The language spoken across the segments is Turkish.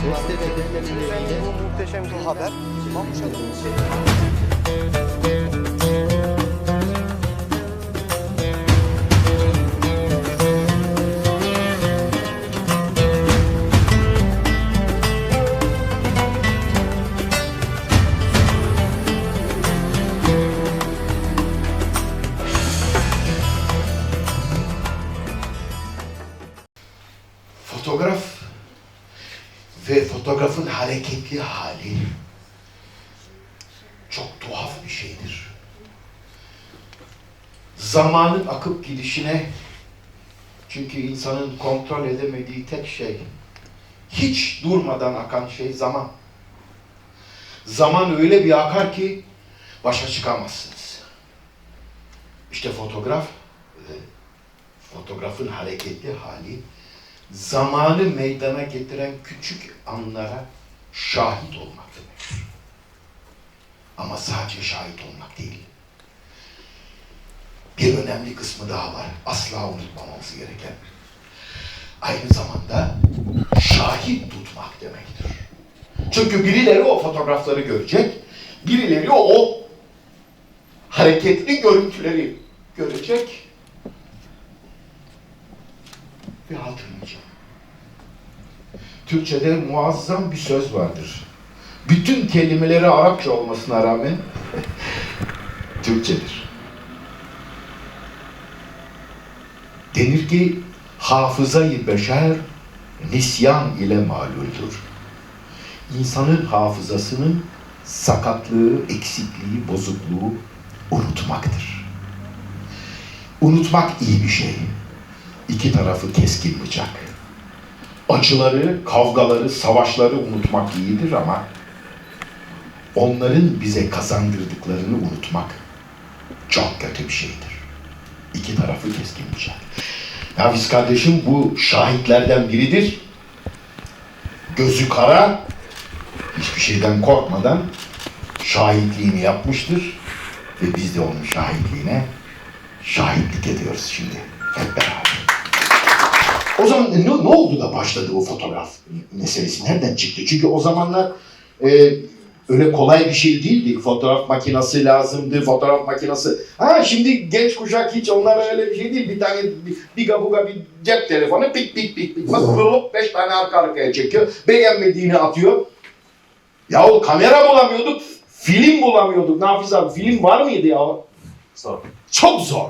Beste ve muhteşem bir haber. Mamuşa'nın hareketli hali çok tuhaf bir şeydir. Zamanın akıp gidişine çünkü insanın kontrol edemediği tek şey hiç durmadan akan şey zaman. Zaman öyle bir akar ki başa çıkamazsınız. İşte fotoğraf ve fotoğrafın hareketli hali zamanı meydana getiren küçük anlara şahit olmak demektir. Ama sadece şahit olmak değil. Bir önemli kısmı daha var. Asla unutmamamız gereken. Aynı zamanda şahit tutmak demektir. Çünkü birileri o fotoğrafları görecek, birileri o hareketli görüntüleri görecek ve hatırlayacağım. Türkçe'de muazzam bir söz vardır. Bütün kelimeleri Arapça olmasına rağmen Türkçedir. Denir ki hafızayı beşer nisyan ile maluldür. İnsanın hafızasının sakatlığı, eksikliği, bozukluğu unutmaktır. Unutmak iyi bir şey iki tarafı keskin bıçak. Acıları, kavgaları, savaşları unutmak iyidir ama onların bize kazandırdıklarını unutmak çok kötü bir şeydir. İki tarafı keskin bıçak. Hafiz kardeşim bu şahitlerden biridir. Gözü kara, hiçbir şeyden korkmadan şahitliğini yapmıştır. Ve biz de onun şahitliğine şahitlik ediyoruz şimdi hep beraber. O zaman ne, ne oldu da başladı bu fotoğraf meselesi? Nereden çıktı? Çünkü o zamanlar e, öyle kolay bir şey değildi. Fotoğraf makinesi lazımdı, fotoğraf makinesi. Ha şimdi genç kuşak hiç onlar öyle bir şey değil. Bir tane bir, bir gabuga bir cep telefonu pik pik pik pik. Bak hop beş tane arka arkaya çekiyor. Beğenmediğini atıyor. Yahu kamera bulamıyorduk, film bulamıyorduk. Nafiz abi film var mıydı ya? Zor. Çok zor.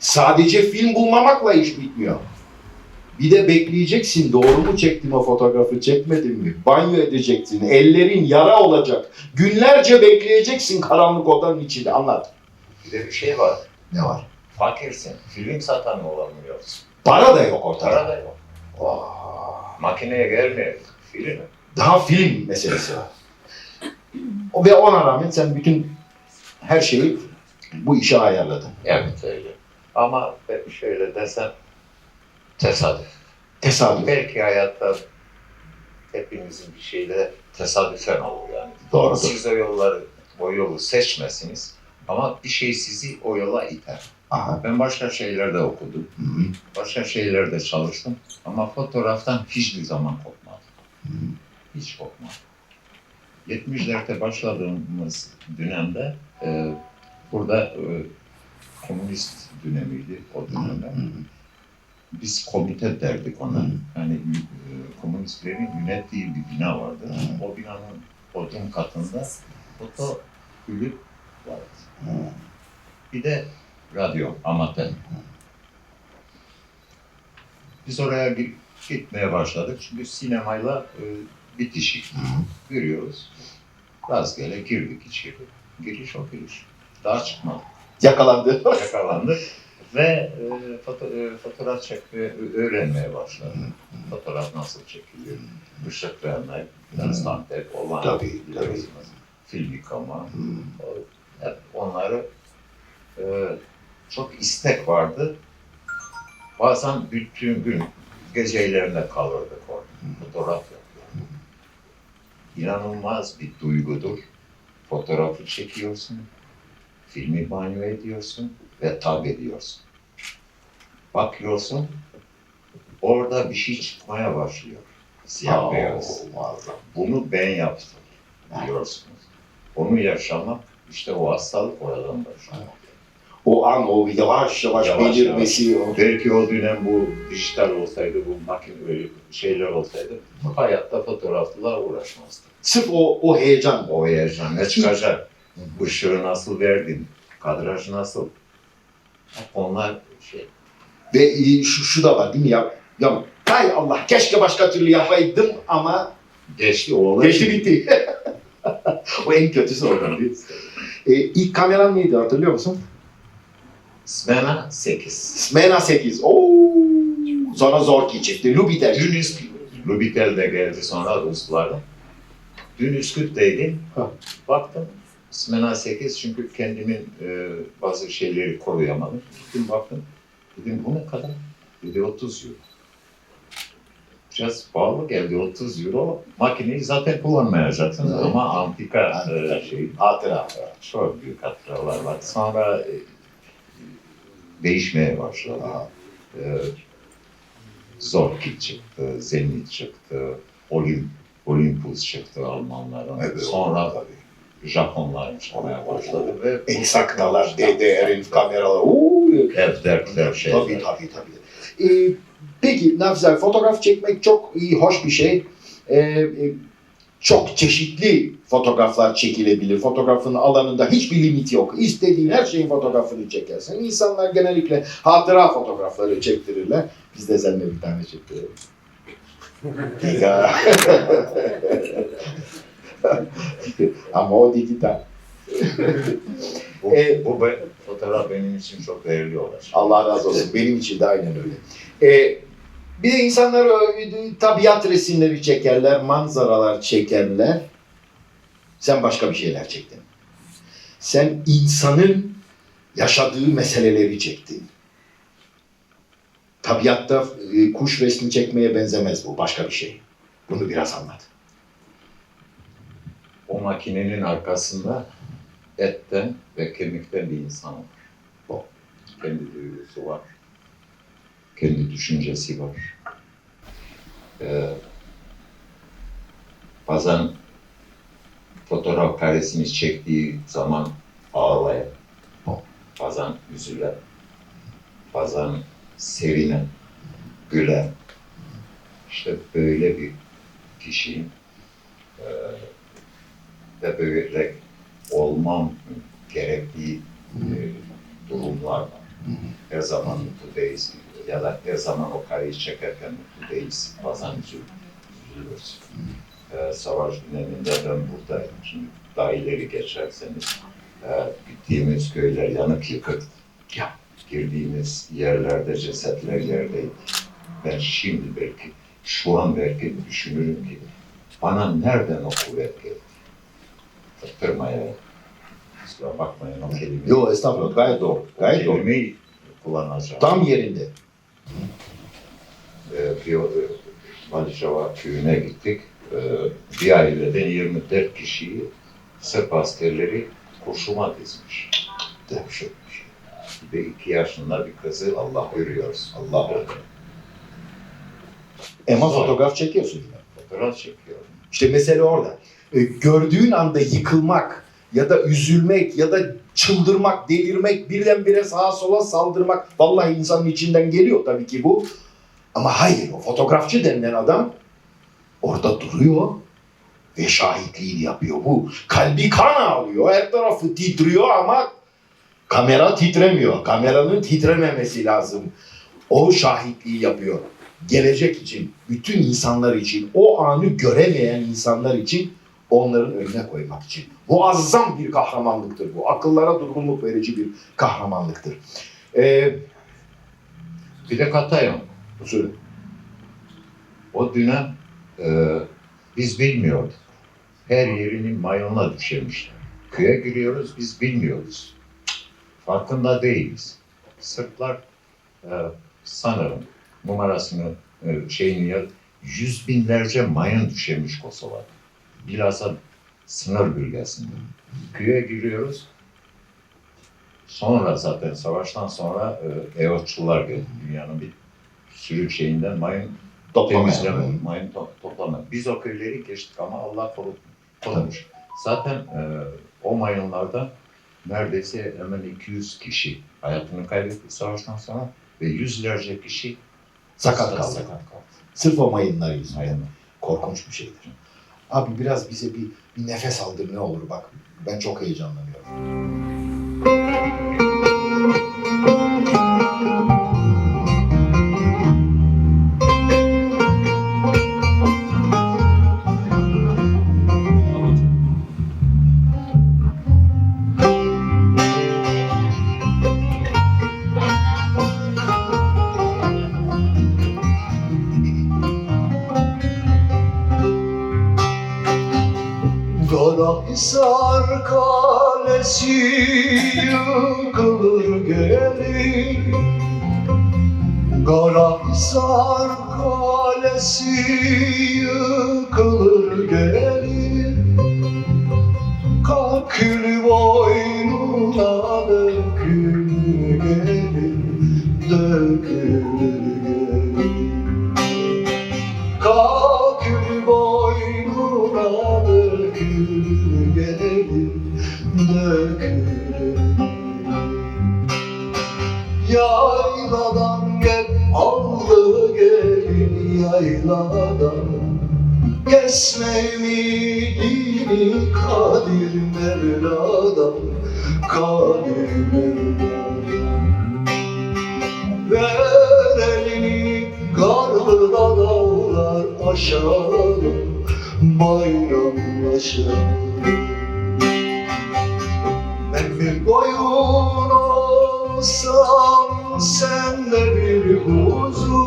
Sadece film bulmamakla iş bitmiyor. Bir de bekleyeceksin. Doğru mu çektim o fotoğrafı, çekmedim mi? Banyo edeceksin. Ellerin yara olacak. Günlerce bekleyeceksin karanlık odanın içinde. Anlat. Bir de bir şey var. Ne var? Fakirsin. Film satan olamıyorsun. Para da yok ortada. Para da yok. Vah. Makineye gelmiyor. Film. Daha film meselesi var. O Ve ona rağmen sen bütün her şeyi bu işe ayarladın. Evet öyle. Ama şöyle desem tesadüf. Tesadüf. Belki hayatta hepimizin bir şeyle tesadüfen olur yani. Doğrudur. Siz o yolları, o yolu seçmezsiniz ama bir şey sizi o yola iter. Aha. Ben başka şeylerde okudum. Hı hı. Başka şeylerde çalıştım ama fotoğraftan hiçbir zaman kopmadım. Hiç kopmadım. 70'lerde başladığımız dönemde e, burada e, komünist dönemiydi o dönemde. Hı hı. Biz komite derdik ona. Hı. Yani e, komünistlerin yönettiği bir bina vardı. O binanın bodrum katında foto kulüp vardı. Hı. Bir de radyo, amatör. Biz oraya gi- gitmeye başladık. Çünkü sinemayla e, bitişik. Görüyoruz. Rastgele girdik içeri. Giriş o giriş. Daha çıkmadık. Yakalandı. Yakalandık. Ve e, foto, e, fotoğraf çekmeyi öğrenmeye başladık. Fotoğraf nasıl çekiliyor? Işık vermek, translantek olan Tabii, biliyorsunuz. Film yıkama. O- Hep onları e, çok istek vardı. Bazen bütün gün gecelerinde kalırdık orada. Fotoğraf yapıyorduk. İnanılmaz bir duygudur. Fotoğrafı çekiyorsun, filmi banyo ediyorsun ve tab ediyorsun. Bakıyorsun, orada bir şey çıkmaya başlıyor. Siyah Aa, beyaz. muazzam. Bunu ben yaptım biliyorsunuz. Onu yaşamak işte o hastalık oradan başlıyor. O an o yavaş yavaş, Yavaş belirmesi. o- Belki o dönem bu dijital olsaydı, bu makine öyle şeyler olsaydı hayatta fotoğrafla uğraşmazdı. Sırf o, o heyecan. O heyecan ne çıkacak? Işığı nasıl verdin? Kadraj nasıl? Onlar şey. Ve şu, şu da var değil mi ya? Ya hay Allah keşke başka türlü yapaydım ama Geçti o olay. geçti bitti. o en kötüsü oldu. E, ilk kameran neydi hatırlıyor musun? Smena 8. Smena 8. Oo. Sonra Zorki çıktı. Lubitel. Dün Üsküp, Lubitel de geldi sonra Ruslardan. Dün Üsküp'teydim. Ha. Baktım Smena 8 çünkü kendimin e, bazı şeyleri koruyamadım. Gittim baktım. Dedim bu ne kadar? Dedi 30 euro. Biraz pahalı geldi 30 euro. Makineyi zaten kullanmayacaksınız Evet. ama antika Antika. e, şey Hatıra. çok büyük hatıralar var. Sonra e, değişmeye başladı. Ee, Zorki çıktı, Zenit çıktı, Olimp, Olympus çıktı Almanların. Evet, Sonra tabii. Japonlar çıkmaya başladı ve Eksaktalar, DDR'in kameralar. Oo. F4'ler şeyler. Tabii tabii tabii. Ee, peki Nafzal fotoğraf çekmek çok iyi, hoş bir şey. Ee, e, çok çeşitli fotoğraflar çekilebilir. Fotoğrafın alanında hiçbir limit yok. İstediğin her şeyin fotoğrafını çekersin. İnsanlar genellikle hatıra fotoğrafları çektirirler. Biz de seninle bir tane çektiriyoruz. Ama o dijital. Bu, Ee, bu be- fotoğraf benim için çok değerli olacak. Allah razı olsun. Benim için de aynen öyle. Ee, bir de insanlar e, tabiat resimleri çekerler, manzaralar çekerler. Sen başka bir şeyler çektin. Sen insanın yaşadığı meseleleri çektin. Tabiatta e, kuş resmi çekmeye benzemez bu. Başka bir şey. Bunu biraz anlat. O makinenin arkasında etten ve kemikten bir insan var. O. Kendi duygusu var. Kendi düşüncesi var. Ee, bazen fotoğraf karesini çektiği zaman ağlayan, bazen üzülen, bazen sevinen, gülen. İşte böyle bir kişiyim. Ee, ve böyle olmam gerektiği e, durumlar var. Her zaman mutlu değilsin ya da her zaman o kareyi çekerken mutlu değilsin. Bazen üzül- üzülürsün. Ee, savaş döneminde ben buradaydım. Şimdi daha ileri geçerseniz e, gittiğimiz köyler yanık yıkık. Ya. Girdiğimiz yerlerde cesetler yerdeydi. Ben şimdi belki, şu an belki düşünürüm ki bana nereden o kuvvet geldi? Tıktırmaya, kusura bakmayın o kelimeyi. Yok estağfurullah gayet doğru. o Gayet doğru. kelimeyi kullanacağım. Tam yerinde. Ee, bir e, Malicava köyüne gittik. Ee, bir aileden 24 kişiyi Sırp askerleri kurşuma dizmiş. Dehşet bir şey. De iki yaşında bir kızı Allah görüyoruz. Allah Ama Sonra. fotoğraf çekiyorsun yine. Fotoğraf çekiyor. İşte mesele orada. E, gördüğün anda yıkılmak ya da üzülmek ya da çıldırmak, delirmek, birdenbire sağa sola saldırmak vallahi insanın içinden geliyor tabii ki bu. Ama hayır o fotoğrafçı denilen adam orada duruyor ve şahitliğini yapıyor. Bu kalbi kan ağlıyor, her tarafı titriyor ama kamera titremiyor. Kameranın titrememesi lazım. O şahitliği yapıyor gelecek için, bütün insanlar için, o anı göremeyen insanlar için onların önüne koymak için. Muazzam bir kahramanlıktır bu. Akıllara durgunluk verici bir kahramanlıktır. Ee, Bir de Katayan. söyle. O dönem e, biz bilmiyorduk. Her yerinin mayonla düşürmüşler. Köye giriyoruz biz bilmiyoruz. Farkında değiliz. Sırplar e, sanırım numarasını e, şeyini yüz binlerce mayın düşürmüş Kosova'da. Bilhassa sınır bölgesinde. Köye giriyoruz. Sonra zaten savaştan sonra e, EOÇ'lular geldi. Dünyanın bir sürü şeyinden mayın Toplama yani. mayın to- toplama. Biz o köyleri geçtik ama Allah koru- korumuş. Zaten e, o mayınlarda neredeyse hemen 200 kişi hayatını kaybetti savaştan sonra ve yüzlerce kişi Sakat kaldı. Sakat kaldı. Sırf o mayınlar yüzünden. Aynen. Korkunç bir şeydir. Abi biraz bize bir, bir nefes aldır ne olur bak. Ben çok heyecanlanıyorum. Karahisar kalesi yıkılır gelin yayladan Kesme ümidini Kadir Mevla'dan? Kadir Mevla'dan Ver elini karlı dağlar aşağı Bayramlaşalım Ben bir koyun olsam sen de bir Ben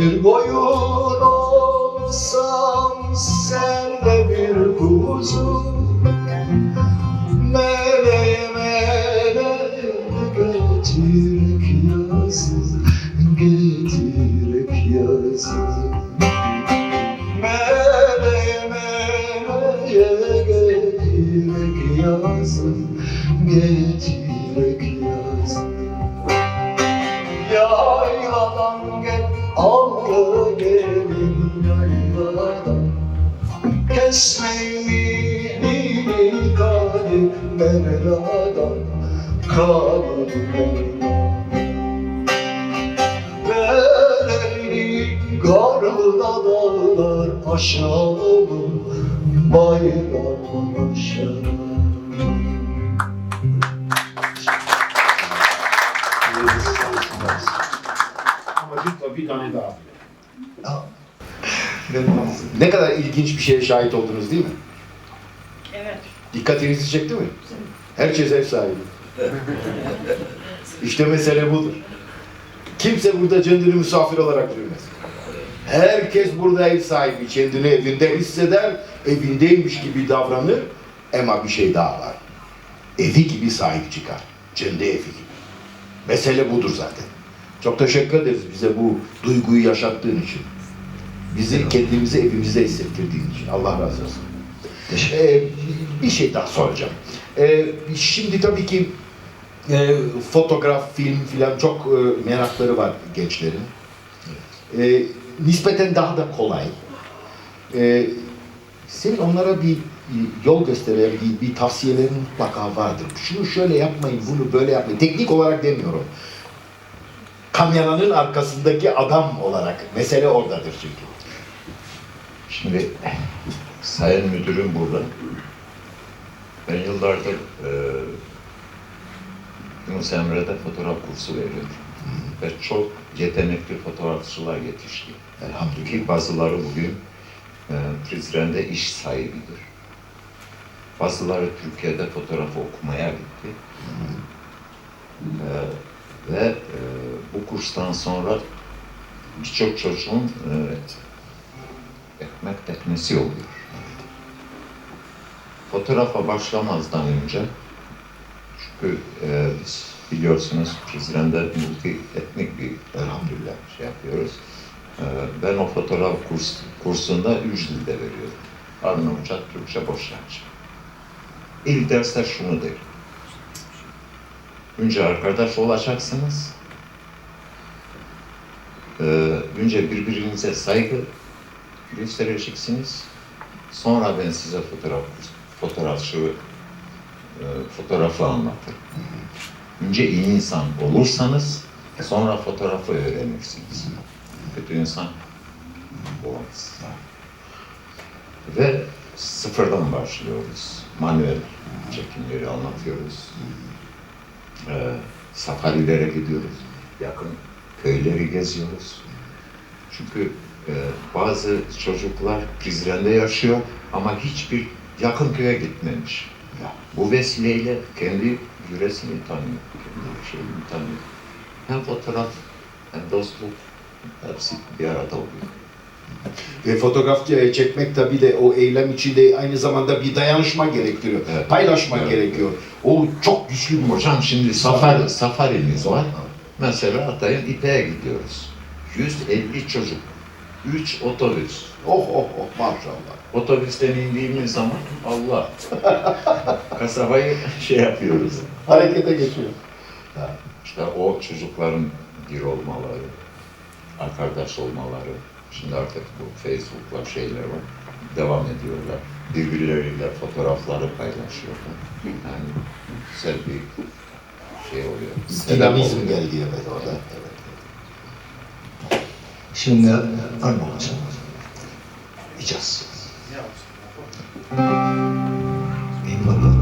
bir koyun olsam sen de bir kuzu. Meleğe meleğe getirek yazı Getirek yazı Meleğe meleğe getirek yazı Getirek Kadir Mevla'dan Ver elini karlı dağlar aşağı Bayramlaşalım Ama lütfen bir tane daha. Ne kadar ilginç bir şeye şahit oldunuz değil mi? Evet. Dikkatinizi çekti mi? Herkes ev sahibi. işte mesele budur. Kimse burada kendini misafir olarak görmez. Herkes burada ev sahibi, kendini evinde hisseder, evindeymiş gibi davranır. Ama bir şey daha var. Evi gibi sahip çıkar. Kendi evi gibi. Mesele budur zaten. Çok teşekkür ederiz bize bu duyguyu yaşattığın için. Bizi kendimizi evimizde hissettirdiğin için. Allah razı olsun. Ee, bir şey daha soracağım. Ee, şimdi tabii ki e, fotoğraf, film filan çok e, merakları var gençlerin. Ee, nispeten daha da kolay. Ee, senin onlara bir yol gösteren bir, bir tavsiyelerin mutlaka vardır. Şunu şöyle yapmayın, bunu böyle yapmayın. Teknik olarak demiyorum. Kamyananın arkasındaki adam olarak. Mesele oradadır çünkü. Şimdi Sayın Müdürüm burada. Ben yıllardır e, Yunus Emre'de fotoğraf kursu veriyorum. Ve çok yetenekli fotoğrafçılar yetişti. Elhamdülillah. Ki bazıları bugün e, Prizren'de iş sahibidir. Bazıları Türkiye'de fotoğraf okumaya gitti. E, ve e, bu kurstan sonra birçok çocuğun e, ekmek teknesi oluyor. Fotoğrafa başlamazdan önce çünkü e, biz biliyorsunuz Prizren'de multi etnik bir Elhamdülillah. şey yapıyoruz. Ee, Ben o fotoğraf kurs, kursunda üç dilde veriyorum. Arnavutça, Türkçe, Boşnakça. İlk derste şunu derim. Önce arkadaş olacaksınız. e, önce birbirinize saygı göstereceksiniz. Sonra ben size fotoğraf fotoğrafçı e, fotoğrafı anlatırım. Önce iyi insan olursanız sonra fotoğrafı öğrenirsiniz. Kötü insan olamaz. Ve sıfırdan başlıyoruz. Manuel çekimleri anlatıyoruz. Ee, safarilere gidiyoruz. Yakın köyleri geziyoruz. Çünkü e, bazı çocuklar Prizren'de yaşıyor ama hiçbir yakın köye gitmemiş. Bu vesileyle kendi yöresini tanıyor, kendi şeyini tanıyor. Hem fotoğraf hem dostluk hepsi bir arada oluyor. Ve fotoğraf e, çekmek tabii de o eylem içinde aynı zamanda bir dayanışma gerektiriyor. Evet. Paylaşmak Evet. gerekiyor. O çok güçlü bir Hocam şimdi safari, safarimiz var. Mesela Hatay'ın İpek'e gidiyoruz. 150 çocuk. 3 otobüs. Oh oh oh maşallah. Otobüsten indiğimiz zaman Allah kasabayı şey yapıyoruz. Harekete geçiyor. İşte o çocukların bir olmaları, arkadaş olmaları. Şimdi artık bu Facebook'la şeyler var. Devam ediyorlar. Birbirleriyle fotoğrafları paylaşıyorlar. Yani güzel bir şey oluyor. Dinamizm geldi evet orada. Şimdi anlatacağım. İcaz. Eyvallah. Invalvorat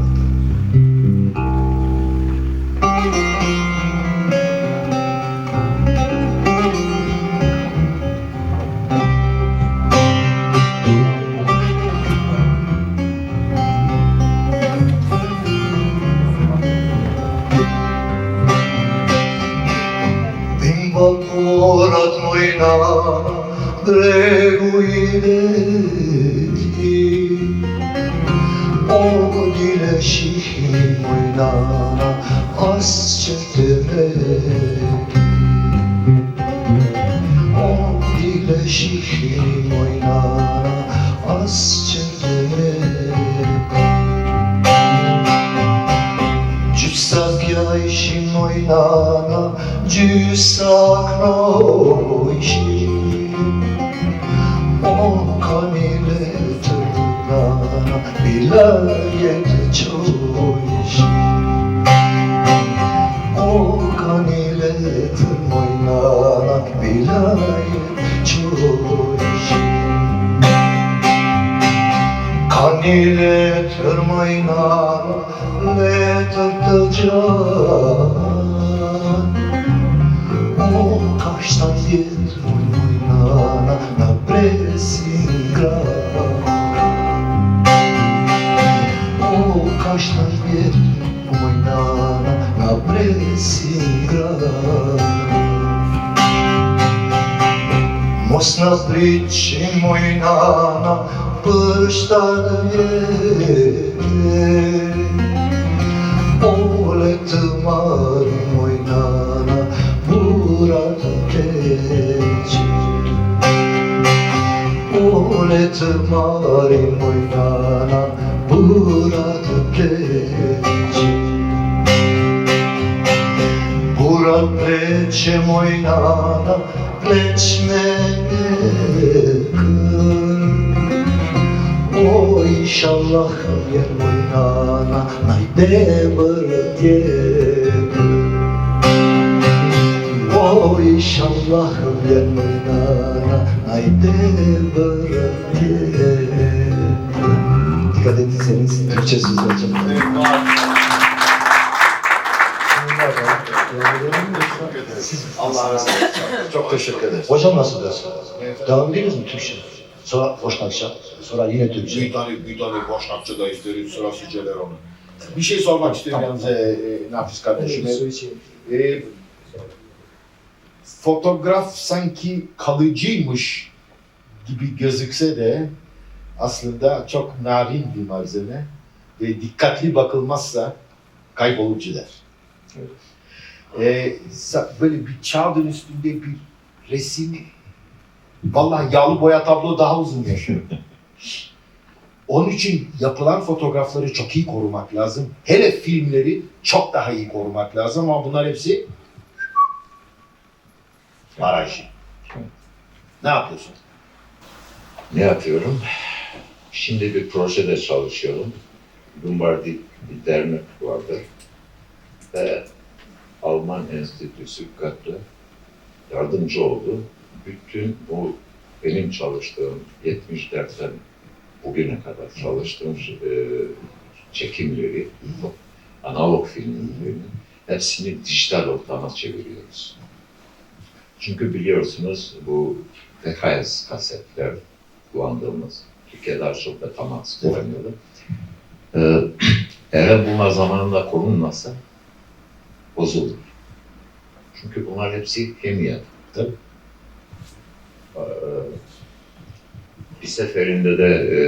tırmayna le tırtıcan O kaştan yet oynana na presingra O kaştan yet oynana na presingra Mosna priči moj nana, 오랫동안 모이나나 불안했지 오랫동안 모이나나 불안했지 Burat plece moinana, pleci mene când inşallah yer nana, najde brge O inşallah yer nana, najde brge Dikkat etseniz Türkçe söz hocam. Allah razı olsun. Çok teşekkür ederiz. Hocam nasıl dersin? Devam ediyoruz mu Türkçe? Sonra Boşnakça, sonra yine Türkçe. Bir tane, bir tane boşnakçı da isteriz, sırası gelir onu. Bir şey sormak istiyorum yalnız e, e, Nafiz kardeşime. E, fotoğraf sanki kalıcıymış gibi gözükse de aslında çok narin bir malzeme ve dikkatli bakılmazsa kaybolup gider. E, sa- böyle bir kağıdın üstünde bir resim vallahi yağlı boya tablo daha uzun yaşıyor. Onun için yapılan fotoğrafları çok iyi korumak lazım. Hele filmleri çok daha iyi korumak lazım ama bunlar hepsi baraj. Ne yapıyorsun? Ne yapıyorum? Şimdi bir projede çalışıyorum. Lombardi bir dernek vardı. Ve Alman Enstitüsü katlı yardımcı oldu. Bütün bu benim çalıştığım 70 dersten bugüne kadar çalıştığım e, çekimleri, analog filmlerini hepsini dijital ortama çeviriyoruz. Çünkü biliyorsunuz bu VHS kasetler kullandığımız Türkiye'de daha çok Betamax kullanıyordu. Ee, eğer bunlar zamanında korunmazsa bozulur. Çünkü bunlar hepsi hemiyat. Tabii. Ee, bir seferinde de e,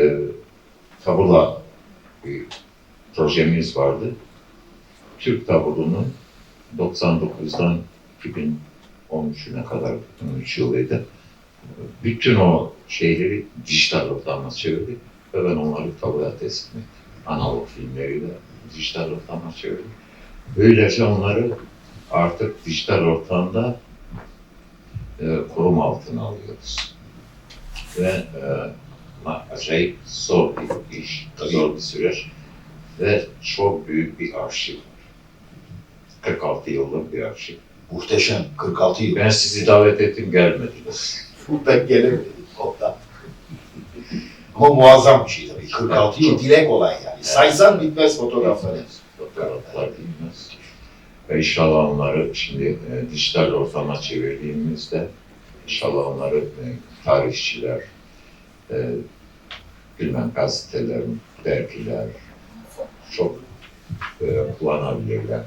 tabula bir projemiz vardı. Türk tabulunun 99'dan 2013'üne kadar 13 yılıydı. Bütün o şeyleri dijital ortama çevirdik ve ben onları tabloya teslim ettim. Analog filmleri de dijital ortama çevirdik. Böylece onları artık dijital ortamda e, koruma altına alıyoruz. Ve e, acayip zor bir iş, zor bir süreç ve çok büyük bir arşiv. 46 yıllık bir arşiv. Muhteşem. 46 yıl. Ben sizi davet ettim gelmediniz. Ben gelemedim. Ondan. Ama muazzam bir şey tabii. 46 yıl dile kolay yani. Saysan bitmez fotoğrafları. Fotoğraflar inşallah onları şimdi e, dijital ortama çevirdiğimizde inşallah onları e, tarihçiler, e, bilmem gazeteler, dergiler çok e, kullanabilirler.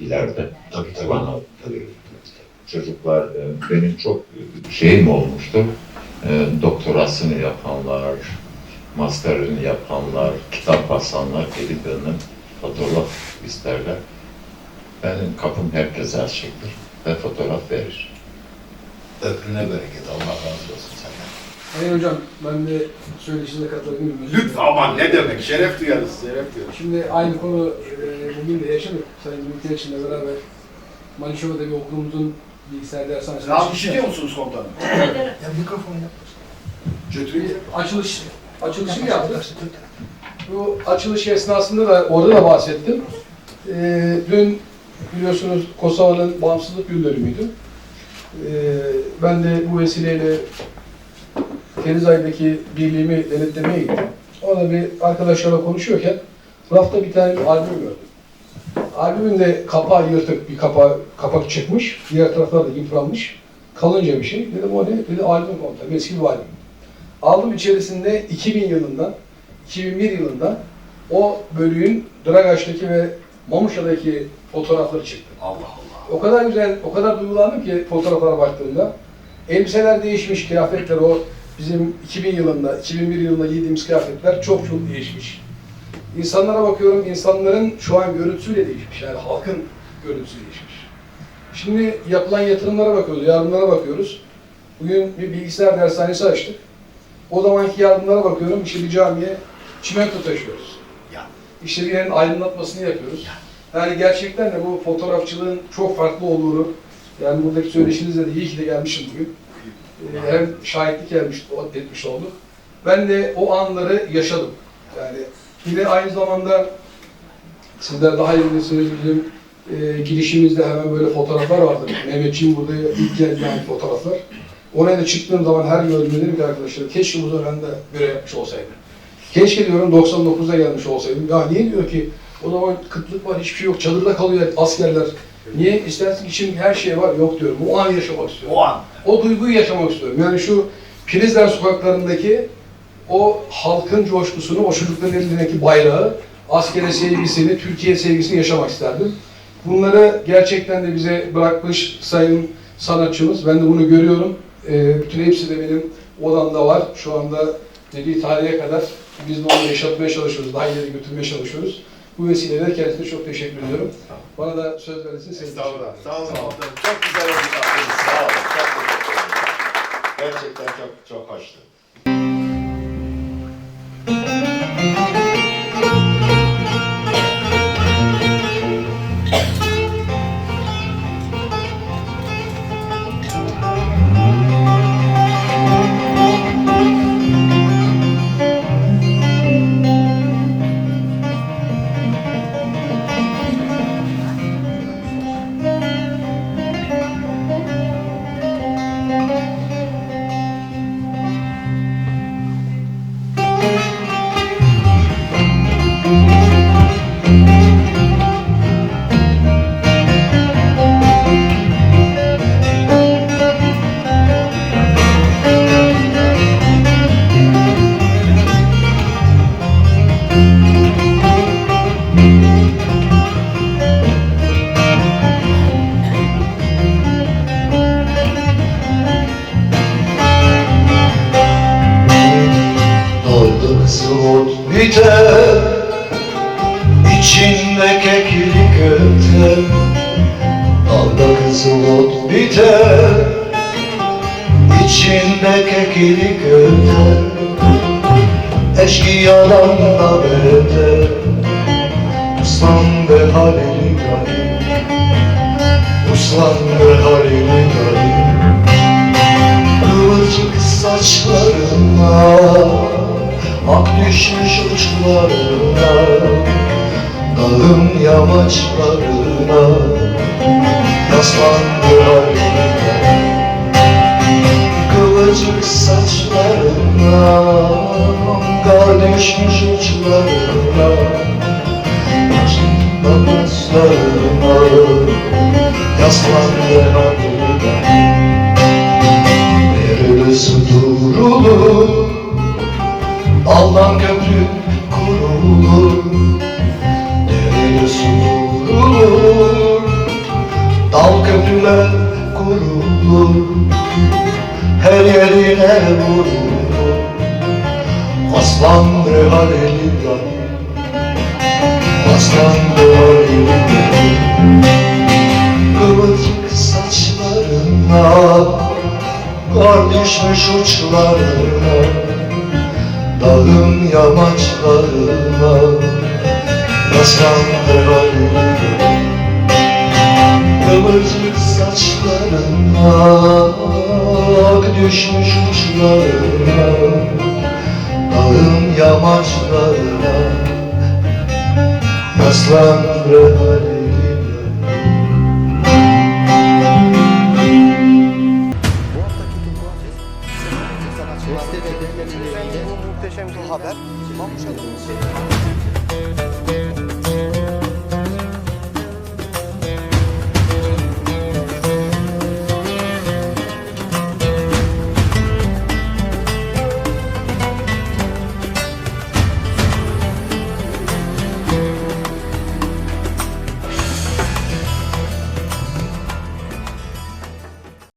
İleride Tabii tabii. kullanabilirler. Çocuklar e, benim çok şeyim olmuştur. E, doktorasını yapanlar, masterini yapanlar, kitap basanlar gelip benden fotoğraf isterler. Benim kapım herkese açıktır ve fotoğraf verir. Ömrüne bereket. Allah razı olsun senden. Hayır hocam, ben de söyleşinize katılabilir miyim? Lütfen aman ne demek. Şeref duyarız. Şeref duyarız. Şimdi aynı konu e, bugün de yaşadık. Sayın Zülfü Yalçın'la beraber Manişova'da bir okulumuzun bilgisayar dershanesinde Rahat işitiyor musunuz komutanım? Ya mikrofonu yap. Götüreyim. açılış açılışını yaptık. Bu açılış esnasında da orada da bahsettim. E, dün biliyorsunuz Kosova'nın bağımsızlık yıl dönümüydü. E, ben de bu vesileyle Denizay'daki birliğimi denetlemeye gittim. Orada bir arkadaşlarla konuşuyorken rafta bir tane bir albüm gördüm. Albümün de kapağı yırtık bir kapağı, kapak çıkmış. Diğer taraflar da yıpranmış. Kalınca bir şey. Dedim o ne? Dedi albüm komutanım. Eski bir albüm. Aldım içerisinde 2000 yılından, 2001 yılından o bölüğün Dragaç'taki ve Mamuşa'daki fotoğrafları çıktı. Allah Allah. O kadar güzel, o kadar duygulandım ki fotoğraflara baktığımda. Elbiseler değişmiş, kıyafetler o bizim 2000 yılında, 2001 yılında giydiğimiz kıyafetler çok çok değişmiş. İnsanlara bakıyorum, insanların şu an görüntüsüyle değişmiş. Yani halkın görüntüsü değişmiş. Şimdi yapılan yatırımlara bakıyoruz, yardımlara bakıyoruz. Bugün bir bilgisayar dershanesi açtık. O zamanki yardımlara bakıyorum, işte bir camiye çimento taşıyoruz. İşte bir yerin aydınlatmasını yapıyoruz. Yani gerçekten de bu fotoğrafçılığın çok farklı olduğunu, yani buradaki söyleşinizde de iyi ki de gelmişim bugün. Ee, hem şahitlik gelmiş, etmiş olduk. Ben de o anları yaşadım. Yani yine aynı zamanda sizler daha iyi bilirsiniz bizim e, girişimizde hemen böyle fotoğraflar vardı. Mehmetçiğim burada ilk geldi yani fotoğraflar. Oraya da çıktığım zaman her gördüğümde dedim ki arkadaşlar keşke burada ben de görev yapmış olsaydım. Keşke diyorum 99'da gelmiş olsaydım. Ya niye diyor ki o zaman kıtlık var, hiçbir şey yok, çadırda kalıyor askerler. Niye? İstersin ki şimdi her şey var. Yok diyorum. O an yaşamak istiyorum. O an. O duyguyu yaşamak istiyorum. Yani şu Prizren sokaklarındaki o halkın coşkusunu, o çocukların elindeki bayrağı, askere sevgisini, Türkiye sevgisini yaşamak isterdim. Bunları gerçekten de bize bırakmış sayın sanatçımız. Ben de bunu görüyorum. Ee, bütün hepsi de benim odamda var. Şu anda dediği tarihe kadar biz de onu yaşatmaya çalışıyoruz. Daha ileri götürmeye çalışıyoruz. Bu vesileyle kendisine çok teşekkür ediyorum. Bana da söz verirsin. Sağ Estağfurullah. Sağ olun. Çok güzel abimiz. Sağ olun. Çok teşekkür ederim. Gerçekten çok çok hoştu. the. just one yamaçlarına Rastlandılar. Kıvırcık saçlarına Ak düşmüş uçlarına Dağın yamaçlarına Rastlandılar.